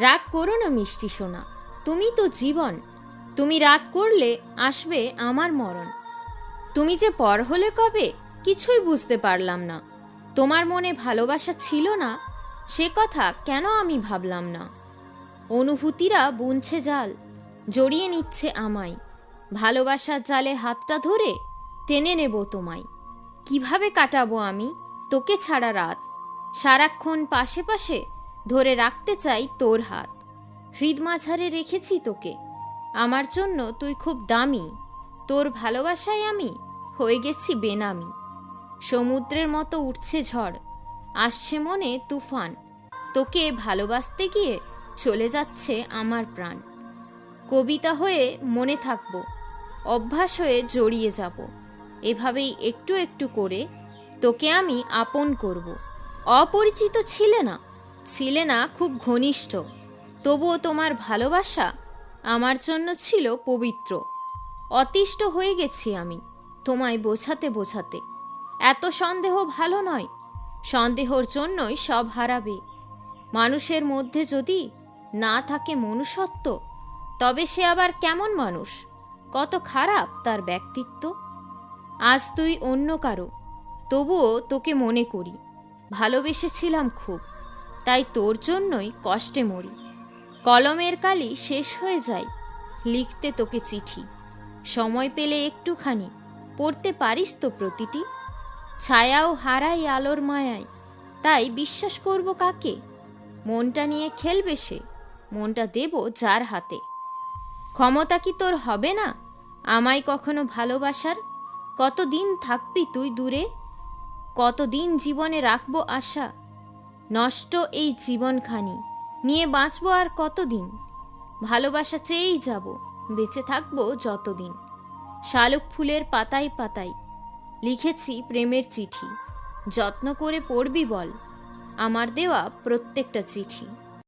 রাগ করো না মিষ্টি সোনা। তুমি তো জীবন। তুমি রাগ করলে আসবে আমার মরণ। তুমি যে পর হলে কবে কিছুই বুঝতে পারলাম না। তোমার মনে ভালোবাসা ছিল না, সে কথা কেন আমি ভাবলাম না। অনুভূতিরা বুনছে জাল, জড়িয়ে নিচ্ছে আমায়। ভালোবাসার জালে হাতটা ধরে টেনে নেব তোমায়। কীভাবে কাটাবো আমি? তোকে ছাড়া রাত। সারাক্ষণ পাশে পাশে ধরে রাখতে চাই তোর হাত। হৃদ মাঝারে রেখেছি তোকে। আমার জন্য তুই খুব দামি। তোর ভালোবাসায় আমি হয়ে গেছি বেনামি। সমুদ্রের মতো উঠছে ঝড়। আসছে মনে তুফান। তোকে ভালোবাসতে গিয়ে চলে যাচ্ছে আমার প্রাণ। কবিতা হয়ে মনে থাকব। অভ্যাস হয়ে জড়িয়ে যাব। এভাবেই একটু একটু করে তোকে আমি আপন করব। অপরিচিত ছিলে না। ছিলে না খুব ঘনিষ্ঠ। তবুও তোমার ভালোবাসা আমার জন্য ছিল পবিত্র। অতিষ্ঠ হয়ে গেছি আমি তোমায় বোঝাতে বোঝাতে। এত সন্দেহ ভালো নয়, সন্দেহর জন্যই সব হারাবে। মানুষের মধ্যে যদি না থাকে মনুষ্যত্ব, তবে সে আবার কেমন মানুষ? কত খারাপ তার ব্যক্তিত্ব। আজ তুই অন্য কারও, তবুও তোকে মনে করি। ভালোবেসেছিলাম খুব। তাই তোর জন্যই কষ্টে মরি। কলমের কালি শেষ হয়ে যায়, লিখতে তোকে চিঠি। সময় পেলে একটুখানি, পড়তে পারিস তো প্রতিটি? ছায়াও হারাই আলোর মায়ায়, তাই বিশ্বাস করব কাকে? মনটা নিয়ে খেলবে সে, মনটা দেব যার হাতে। ক্ষমতা কি তোর হবে না? আমায় কখনো ভালোবাসার? কতদিন থাকবি তুই দূরে? কতদিন জীবনে রাখব আশা? নষ্ট এই জীবনখানি। নিয়ে বাঁচবো আর কতদিন? ভালোবাসা চেয়েই যাব, বেঁচে থাকব যতদিন। শালুক ফুলের পাতায় পাতায় লিখেছি প্রেমের চিঠি। যত্ন করে পড়বি বল, আমার দেওয়া প্রত্যেকটা চিঠি।